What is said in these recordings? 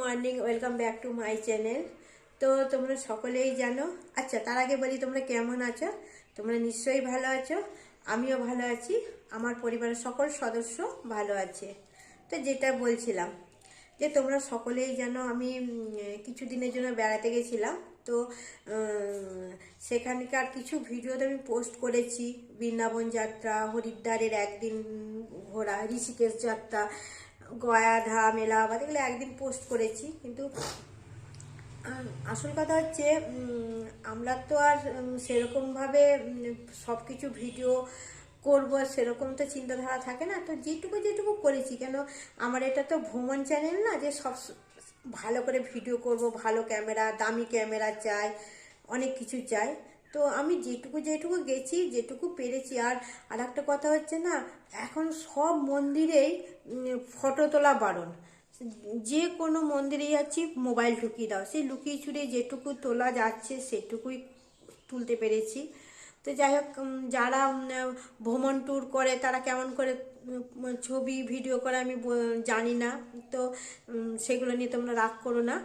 Morning welcome back to my channel তো তোমরা সকলেই জানো। আচ্ছা তার আগে বলি তোমরা কেমন আছো? তোমরা নিশ্চয়ই ভালো আছো। আমিও ভালো আছি। আমার পরিবারের সকল সদস্য ভালো আছে। তো যেটা বলছিলাম যে তোমরা সকলেই জানো, আমি কিছুদিনের জন্য বেড়াতে গেছিলাম। তো সেখানকার কিছু ভিডিওতে আমি পোস্ট করেছি। বৃন্দাবন যাত্রা, হরিদ্বারের একদিন ঘোরা, ঋষিকেশ যাত্রা গয়া ধাম এলাহাবাদ এগুলো একদিন পোস্ট করেছি, কিন্তু আসল কথা হচ্ছে আমরা তো আর সেরকমভাবে সব কিছু ভিডিও করব, সেরকম তো চিন্তাধারা থাকে না, তো যেটুকু যেটুকু করেছি, কেন আমার এটা তো ভ্রমণ চ্যানেল না, যে সব ভালো করে ভিডিও করব, ভালো ক্যামেরা, দামি ক্যামেরা চাই, অনেক কিছু চাই তো আমি যেটুকু যেটুকু গেছি, যেটুকু পেরেছি। আর আর একটা কথা হচ্ছে না, এখন সব মন্দিরেই ফটো তোলা বারণ। যে কোনো মন্দিরে যাচ্ছি মোবাইল ঢুকিয়ে দাও। সেই লুকিয়ে ছুড়ে যেটুকু তোলা যাচ্ছে, সেটুকুই তুলতে পেরেছি। তো যাই হোক যারা ভ্রমণ ট্যুর করে, তারা কেমন করে ছবি ভিডিও করে আমি জানি না। তো সেগুলো নিয়ে তোমরা রাগ করো না।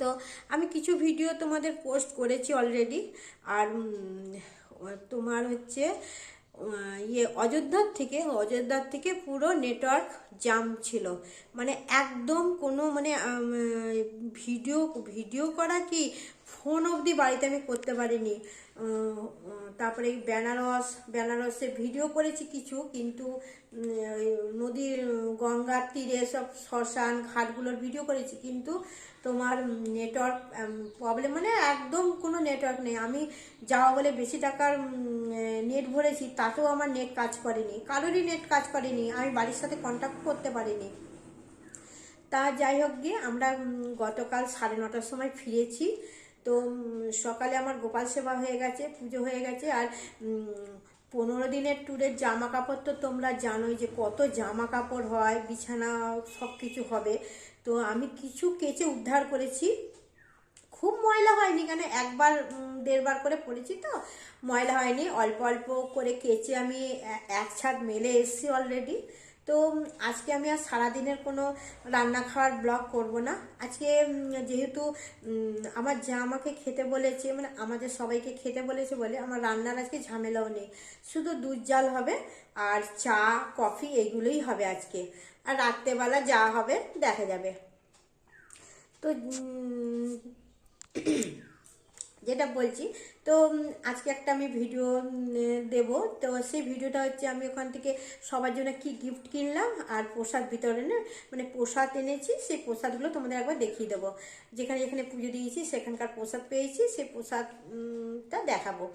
তো আমি কিছু ভিডিও তোমাদের পোস্ট করেছি অলরেডি আর তোমার হচ্ছে ইয়ে অযোধ্যার থেকে অযোধ্যার থেকে পুরো নেটওয়ার্ক জাম ছিল। মানে একদম কোনো মানে ভিডিও ভিডিও করা কি ফোন অবধি বাড়িতে আমি করতে পারিনি। তারপরে বেনারস, বেনারসে ভিডিও করেছি কিছু, কিন্তু নদীর, গঙ্গার তীরে সব শ্মশান ঘাটগুলোর ভিডিও করেছি, কিন্তু তোমার নেটওয়ার্ক প্রবলেম মানে একদম কোনো নেটওয়ার্ক নেই। আমি যাওয়া বলে বেশি টাকার নেট ভরেছি, তাতেও আমার নেট কাজ করেনি। কারোরই নেট কাজ করেনি, আমি বাড়ির সাথে কন্ট্যাক্ট করতে পারিনি। তা যাই হোক গিয়ে আমরা গতকাল সাড়ে নটার সময় ফিরেছি। তো সকালে আমার গোপাল সেবা হয়ে গেছে, পুজো হয়ে গেছে, আর পনেরো দিনের ট্যুরের জামা কাপড় তো তোমরা জানোই যে কত জামা কাপড় হয়, বিছানা সব কিছু হবে। তো আমি কিছু কেচে উদ্ধার করেছি। খুব ময়লা হয়নি কেন? একবার দেড়বার করে পড়েছি তো, ময়লা হয়নি। অল্প অল্প করে কেচে আমি এক ছাদ মেলে এসেছি অলরেডি তো আজকে আমি আর সারাদিনের কোনো রান্না খাওয়ার ব্লগ করব না। আজকে যেহেতু আমার যা আমাকে খেতে বলেছে মানে আমাদের সবাইকে খেতে বলেছে বলে আমার রান্নার আজকে ঝামেলাও নেই। শুধু দুধ জাল হবে আর চা, কফি এগুলোই হবে আজকে। আর রাত্রেবেলা যা হবে দেখা যাবে। তো যেটা বলছি। তো আজকে একটা আমি ভিডিও দেব। তো সেই ভিডিওটা হচ্ছে আমি ওখান থেকে সবার জন্য কি গিফট কিনলাম আর প্রসাদ বিতরণের মানে প্রসাদ এনেছি, সেই প্রসাদগুলো তোমাদের একবার দেখিয়ে দেবো। যেখানে যেখানে পুজো দিয়েছি, সেখানকার প্রসাদ পেয়েছি, সেই প্রসাদটা দেখাবো।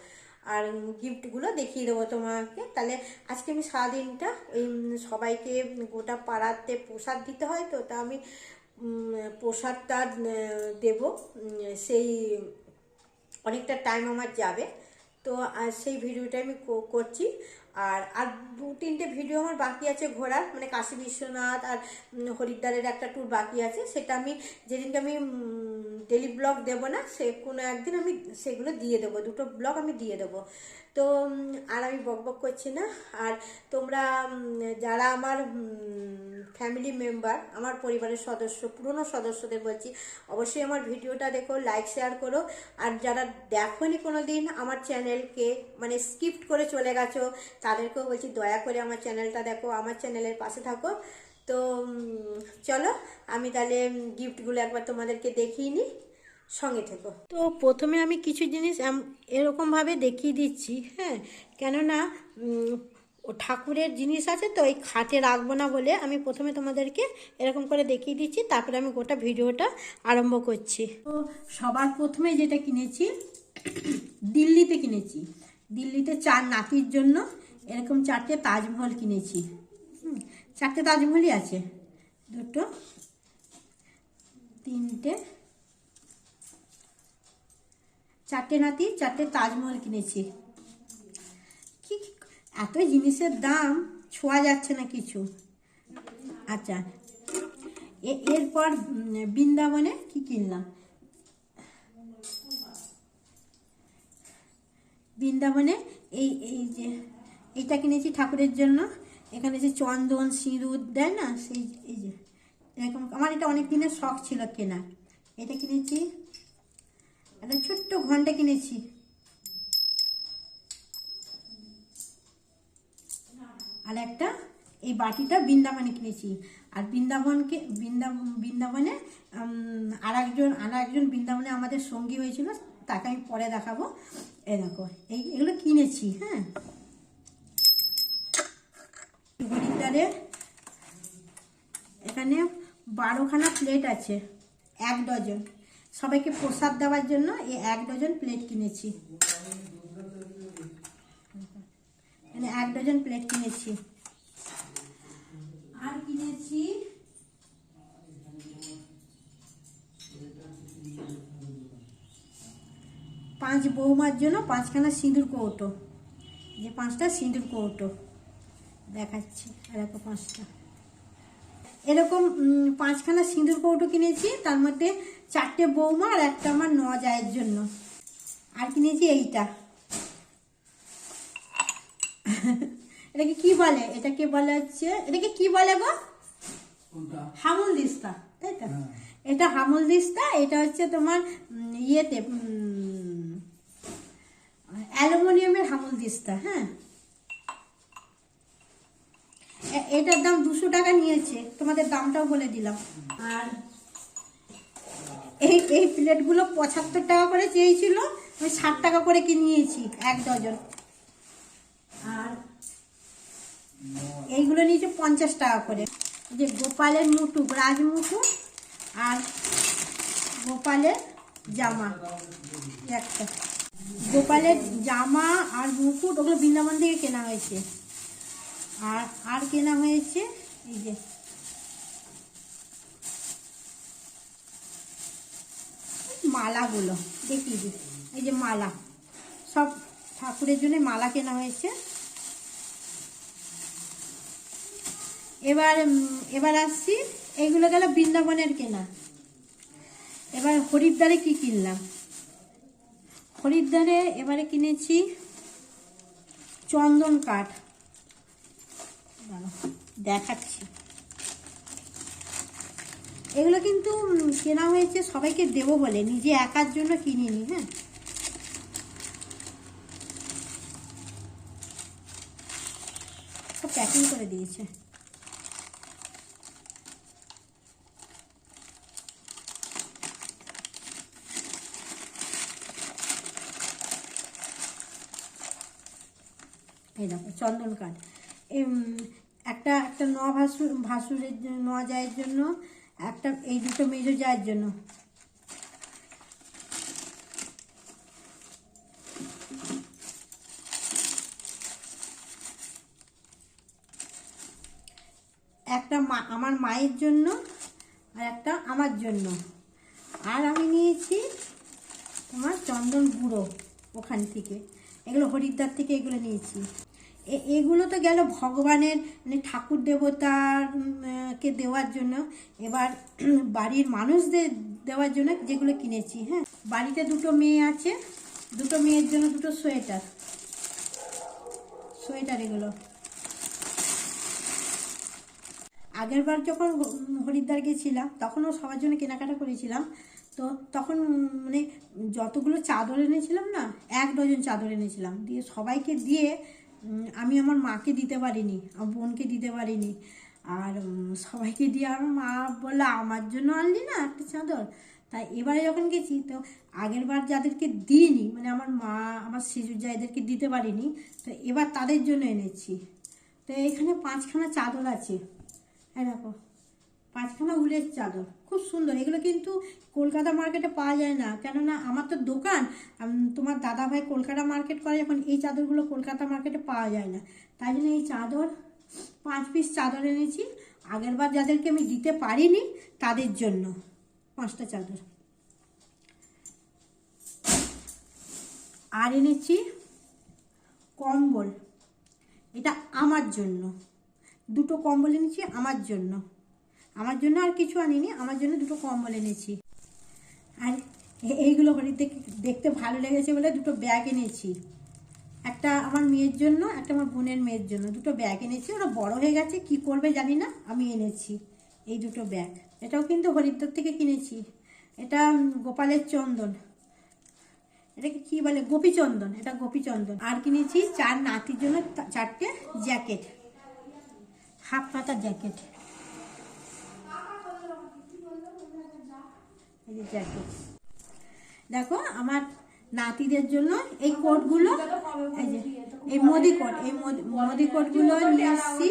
আর গিফটগুলো দেখিয়ে দেবো তোমাকে। তাহলে আজকে আমি সারাদিনটা ওই সবাইকে গোটা পাড়াতে প্রসাদ দিতে হয়, তো তা আমি প্রসাদটা দেব সেই অনেকটা টাইম আমার যাবে। তো সেই ভিডিওটা আমি করছি। আর আর দু তিনটে ভিডিও আমার বাকি আছে ঘোরার। মানে কাশী বিশ্বনাথ আর হরিদ্বারের একটা ট্যুর বাকি আছে। সেটা আমি, যেদিনকে আমি ডেলি ব্লগ দেব না, সে কোনো একদিন আমি সেগুলো দিয়ে দেবো, দুটো ব্লগ আমি দিয়ে দেবো। তো আর আমি বক বক করছি না। আর তোমরা যারা আমার ফ্যামিলি মেম্বার আমার পরিবারের সদস্য, পুরনো সদস্যদের বলছি, অবশ্যই আমার ভিডিওটা দেখো লাইক শেয়ার করো। আর যারা দেখোনি কোনো দিন আমার চ্যানেলকে মানে স্কিপ্ট করে চলে গেছো, তাদেরকেও বলছি, দয়া করে আমার চ্যানেলটা দেখো, আমার চ্যানেলের পাশে থাকো। তো চলো, আমি তাহলে গিফটগুলো একবার তোমাদেরকে দেখিয়ে নিই, সঙ্গে থেকো। তো প্রথমে আমি কিছু জিনিস এরকমভাবে দেখিয়ে দিচ্ছি হ্যাঁ? কেননা ও ঠাকুরের জিনিস আছে তো, এই খাটে রাখব না বলে আমি প্রথমে তোমাদেরকে এরকম করে দেখিয়ে দিচ্ছি, তারপরে আমি গোটা ভিডিওটা আরম্ভ করছি। তো সবার প্রথমে যেটা কিনেছি, দিল্লিতে কিনেছি। দিল্লিতে চার নাতির জন্য এরকম চারটে তাজমহল কিনেছি। চারটে তাজমহলই আছে। দুটো, তিনটে, চারটে নাতি, চারটে তাজমহল কিনেছি। কি এত জিনিসের দাম, ছোঁয়া যাচ্ছে না কিছু। আচ্ছা এরপর বৃন্দাবনে কি কিনলাম? বৃন্দাবনে এই এই যে, এইটা কিনেছি ঠাকুরের জন্য। এখানে যে চন্দন, সিঁদুর, দেয় না? সেই এই যে, এরকম আমার এটা অনেক দিনের শখ ছিল কেনা এটা কিনেছি, একটা ছোট্ট ঘণ্টা কিনেছি। আর একটা এই বাটিটা বৃন্দাবনে কিনেছি। আর বৃন্দাবনকে, বৃন্দা, বৃন্দাবনে আর একজন আর একজন বৃন্দাবনে আমাদের সঙ্গী হয়েছিল, তাকে আমি পরে দেখাবো। দেখো, এই, এগুলো কিনেছি হ্যাঁ। হরিদ্বারে এখানে বারোখানা প্লেট আছে, এক ডজন সবাইকে প্রসাদ দেওয়ার জন্য এই এক ডজন প্লেট কিনেছি। মানে এক ডজন প্লেট কিনেছি। আর কিনেছি পাঁচ বৌমার জন্য পাঁচখানা সিঁদুর কৌটো। যে পাঁচটা সিঁদুর কৌটো। দেখাচ্ছি এরকম পাঁচটা। এরকম পাঁচখানা সিঁদুর কৌটো কিনেছি তার মধ্যে চারটে বৌমা আর একটা আমার ন জায়ের জন্য। আর কিনেছি এইটা। এটাকে কি বলে? এটাকে বলে হচ্ছে এটাকে কি বলে গো? হামুল দিস্তা তাই তো? এটা হামুল দিস্তা এটা হচ্ছে তোমার ইয়েতে অ্যালুমিনিয়ামের হামুল দিস্তা হ্যাঁ? এটার দাম দুশো টাকা নিয়েছে। তোমাদের দামটাও বলে দিলাম। আর এই এই প্লেটগুলো পঁচাত্তর টাকা করে চেয়েছিল, আমি ষাট টাকা করে কিনিয়েছি এক ডজন। আর এইগুলো নিয়েছে পঞ্চাশ টাকা করে। যে গোপালের মুটু মুটুক রাজমুকুট আর গোপালের জামা। একটা। গোপালের জামা আর মুকুট, ওগুলো বৃন্দাবন থেকে কেনা হয়েছে। আর আর কেনা হয়েছে? এই যে। মালাগুলো, দেখিয়ে দিই। এই যে মালা। সব ঠাকুরের জন্য মালা কেনা হয়েছে। এবার এবার আসছি এইগুলো গেল বৃন্দাবনের কেনা। এবার হরিদ্বারে কি কিনলাম? হরিদ্বারে এবারে কিনেছি চন্দন কাঠ। দেখাচ্ছি। এগুলো কিন্তু কেনা হয়েছে সবাইকে দেবো বলে, নিজে একার জন্য কিনিনি হ্যাঁ? প্যাকিং করে দিয়েছে। এই দেখো, চন্দন কাঠ। একটা একটা ন ভাসুর, ভাসুরের ন জায়ের জন্য, একটা এই দুটো মেজো জায়ের জন্য। একটা মা, আমার মায়ের জন্য আর একটা আমার জন্য। আর আমি নিয়েছি তোমার চন্দন গুঁড়ো ওখান থেকে। এগুলো হরিদ্বার থেকে এগুলো নিয়েছি। এগুলো তো গেল ভগবানের মানে ঠাকুর দেবতার কে দেওয়ার জন্য। এবার বাড়ির মানুষদের দেওয়ার জন্য যেগুলো কিনেছি হ্যাঁ? বাড়িতে দুটো মেয়ে আছে, দুটো মেয়ের জন্য দুটো সোয়েটার। সোয়েটার এগুলো। আগের বার যখন হরিদ্বার গেছিলাম, তখনও সবার জন্য কেনাকাটা করেছিলাম। তো তখন মানে যতগুলো চাদর এনেছিলাম না, এক ডজন চাদর এনেছিলাম। দিয়ে সবাইকে দিয়ে আমি আমার মাকে দিতে পারিনি, আমার বোনকে দিতে পারিনি। আর সবাইকে দিয়ে আমার মা বলল, আমার জন্য আনলি না একটা চাদর? তাই এবারে যখন গেছি, তো আগেরবার যাদেরকে দিইনি মানে আমার মা, আমার শিশুর এদেরকে দিতে পারিনি, তো এবার তাদের জন্য এনেছি। তো এখানে পাঁচখানা চাদর আছে। দেখো। পাঁচখানা উলের চাদর। খুব সুন্দর। এগুলো কিন্তু কলকাতা মার্কেটে পাওয়া যায় না। কেননা আমার তো দোকান তোমার দাদা ভাই কলকাতা মার্কেট করে যখন এই চাদরগুলো কলকাতা মার্কেটে পাওয়া যায় না। তাই জন্য এই চাদর, পাঁচ পিস চাদর এনেছি। আগেরবার যাদেরকে আমি দিতে পারিনি, তাদের জন্য পাঁচটা চাদর। আর এনেছি কম্বল। এটা আমার জন্য। দুটো কম্বল এনেছি, আমার জন্য। আমার জন্য আর কিছু আনিনি, আমার জন্য দুটো কম্বল এনেছি। আর এইগুলো বাড়িতে দেখতে ভালো লেগেছে বলে দুটো ব্যাগ এনেছি। একটা আমার মেয়ের জন্য, একটা আমার বোনের মেয়ের জন্য। দুটো ব্যাগ এনেছি, ওরা বড় হয়ে গেছে, কি করবে জানি না, আমি এনেছি এই দুটো ব্যাগ। এটাও কিন্তু হরিদ্বার থেকে কিনেছি। এটা গোপালের চন্দন। এটাকে কি বলে? গোপীচন্দন, এটা গোপীচন্দন। আর কিনেছি চার নাতির জন্য চারটে জ্যাকেট। হাফ পাতার জ্যাকেট এই যে জ্যাকেট দেখো। আমার নাতিদের জন্য এই কোটগুলো এই মোদি কোট এই মোদি- মোদি কোটগুলো নিয়ে এসছি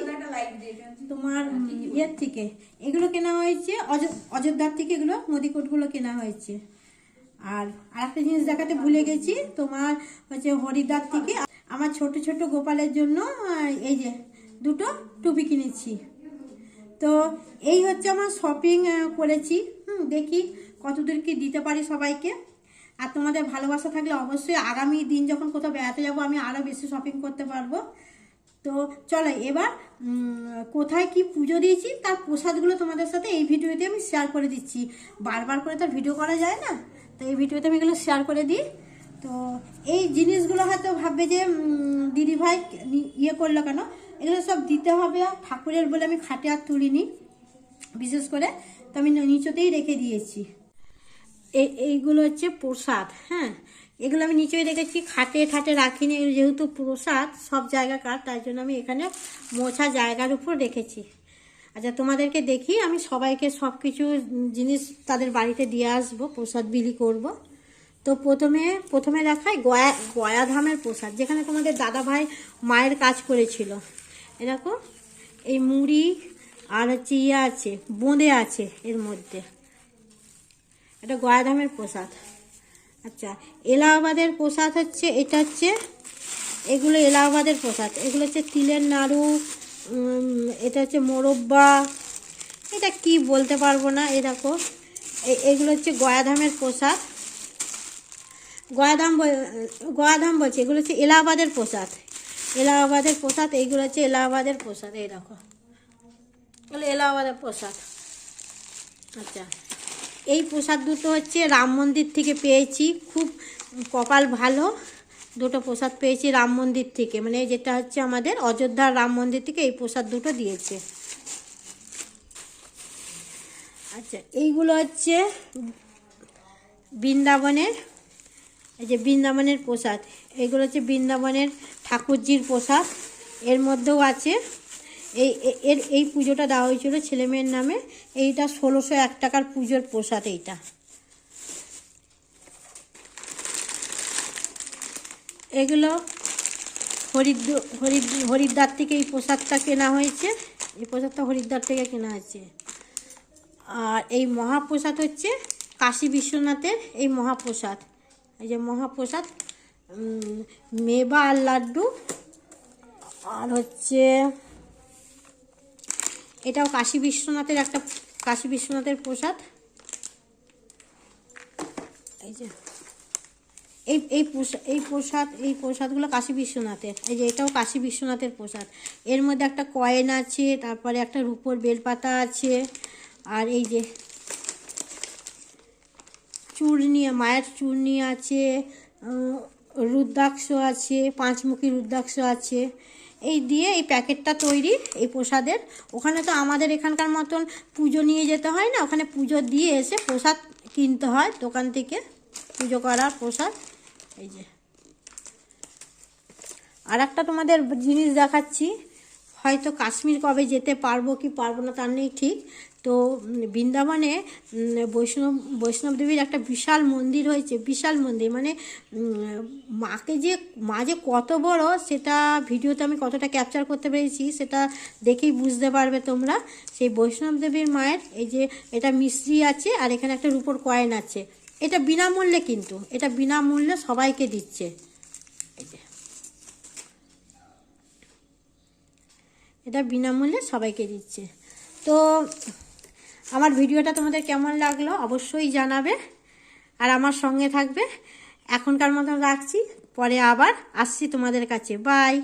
তোমার ইয়ের থেকে এগুলো কেনা হয়েছে অযোধ্যার থেকে এগুলো মোদি কোটগুলো কেনা হয়েছে। আর আরেকটা জিনিস দেখাতে ভুলে গেছি তোমার হচ্ছে হরিদ্বার থেকে আমার ছোট ছোট গোপালের জন্য এই যে দুটো টুপি কিনেছি। তো এই হচ্ছে আমার শপিং করেছি। হুম দেখি কতদূর কি দিতে পারি সবাইকে? আর তোমাদের ভালোবাসা থাকলে অবশ্যই আগামী দিন যখন কোথাও বেড়াতে যাব আমি আরও বেশি শপিং করতে পারব। তো চলো এবার কোথায় কি পুজো দিয়েছি তার প্রসাদগুলো তোমাদের সাথে এই ভিডিওতে আমি শেয়ার করে দিচ্ছি। বারবার করে তো ভিডিও করা যায় না তো এই ভিডিওতে আমি এগুলো শেয়ার করে দিই। তো এই জিনিসগুলো হয়তো ভাববে যে উম, দিদিভাই নি- ইয়ে করল কেন? এগুলো সব দিতে হবে ঠাকুরের বলে আমি খাটে আর তুলিনি। বিশেষ করে তো আমি নিচতেই রেখে দিয়েছি। এইগুলো হচ্ছে প্রসাদ হ্যাঁ? এগুলো আমি নিচেই রেখেছি খাটে ঠাটে রাখিনি যেহেতু প্রসাদ সব জায়গাকার, তাই জন্য আমি এখানে মোছা জায়গার উপর রেখেছি। আচ্ছা তোমাদেরকে দেখি, আমি সবাইকে সব কিছু জিনিস তাদের বাড়িতে দিয়ে আসব, প্রসাদ বিলি করব। তো প্রথমে প্রথমে দেখায় গয়া, গয়াধামের প্রসাদ, যেখানে তোমাদের দাদা ভাই মায়ের কাজ করেছিল। এরকম এই মুড়ি আর হচ্ছে ইয়ে আছে, বোঁদে আছে এর মধ্যে। এটা গয়াধামের প্রসাদ। আচ্ছা এলাহাবাদের প্রসাদ হচ্ছে, এটা হচ্ছে, এগুলো এলাহাবাদের প্রসাদ। এগুলো হচ্ছে তিলের নাড়ু এটা হচ্ছে মোরব্বা। এটা কি বলতে পারব না, এই দেখো। এ- এগুলো হচ্ছে গয়াধামের প্রসাদ। গয়াধাম গয়াধাম বলছে, এগুলো হচ্ছে এলাহাবাদের প্রসাদ। এলাহাবাদের প্রসাদ এইগুলো হচ্ছে এলাহাবাদের প্রসাদ, এই দেখো। এগুলো এলাহাবাদের প্রসাদ। আচ্ছা। এই প্রসাদ দুটো হচ্ছে রাম মন্দির থেকে পেয়েছি। খুব কপাল ভালো। দুটো প্রসাদ পেয়েছি রাম মন্দির থেকে। মানে যেটা হচ্ছে আমাদের অযোধ্যার রাম মন্দির থেকে এই প্রসাদ দুটো দিয়েছে। আচ্ছা এইগুলো হচ্ছে বৃন্দাবনের, এই যে বৃন্দাবনের প্রসাদ। এইগুলো হচ্ছে বৃন্দাবনের ঠাকুরজির প্রসাদ। এর মধ্যেও আছে এই এর, এই পুজোটা দেওয়া হয়েছিল ছেলে মেয়ের নামে। এইটা ষোলোশো এক টাকার পুজোর প্রসাদ এইটা। এগুলো হরিদ্র হরিদ হরিদ্বার থেকে এই প্রসাদটা কেনা হয়েছে। এই প্রসাদটা হরিদ্বার থেকে কেনা হয়েছে। আর এই মহাপ্রসাদ হচ্ছে কাশী বিশ্বনাথের এই মহাপ্রসাদ। এই যে মহাপ্রসাদ মেবা আর লাড্ডু। আর হচ্ছে এটাও কাশী বিশ্বনাথের একটা, কাশী বিশ্বনাথের প্রসাদ। এই যে, এই এই এই প্রসাদ, এই প্রসাদগুলো কাশী বিশ্বনাথের। এই যে, এটাও কাশী বিশ্বনাথের প্রসাদ। এর মধ্যে একটা কয়েন আছে, তারপরে একটা রূপোর বেলপাতা আছে, আর এই যে চূর্ণি, মায়ের চূর্ণি আছে রুদ্রাক্ষ আছে, পাঁচমুখী রুদ্রাক্ষ আছে। এই দিয়ে এই প্যাকেটটা তৈরি, এই প্রসাদের। ওখানে তো আমাদের এখানকার মতন পুজো নিয়ে যেতে হয় না, ওখানে পুজো দিয়ে এসে প্রসাদ কিনতে হয় দোকান থেকে, পুজো করার প্রসাদ। এই যে। আর একটা তোমাদের জিনিস দেখাচ্ছি, হয়তো কাশ্মীর কবে যেতে পারব কি পারব না তার নেই ঠিক। তো বৃন্দাবনে বৈষ্ণব বৈষ্ণব দেবীর একটা বিশাল মন্দির হয়েছে, বিশাল মন্দির মানে মাকে যে, মা যে কত বড়, সেটা ভিডিওতে আমি কতটা ক্যাপচার করতে পেরেছি, সেটা দেখেই বুঝতে পারবে তোমরা। সেই বৈষ্ণব দেবীর মায়ের এই যে, এটা মিশ্রি আছে, আর এখানে একটা রূপোর কয়েন আছে। এটা বিনামূল্যে কিন্তু, এটা বিনামূল্যে সবাইকে দিচ্ছে। এটা বিনামূল্যে সবাইকে দিচ্ছে। তো আমার ভিডিওটা তোমাদের কেমন লাগল অবশ্যই জানাবে। আর আমার সঙ্গে থাকবে। এখনকার মতন রাখছি। পরে আবার আসছি তোমাদের কাছে। বাই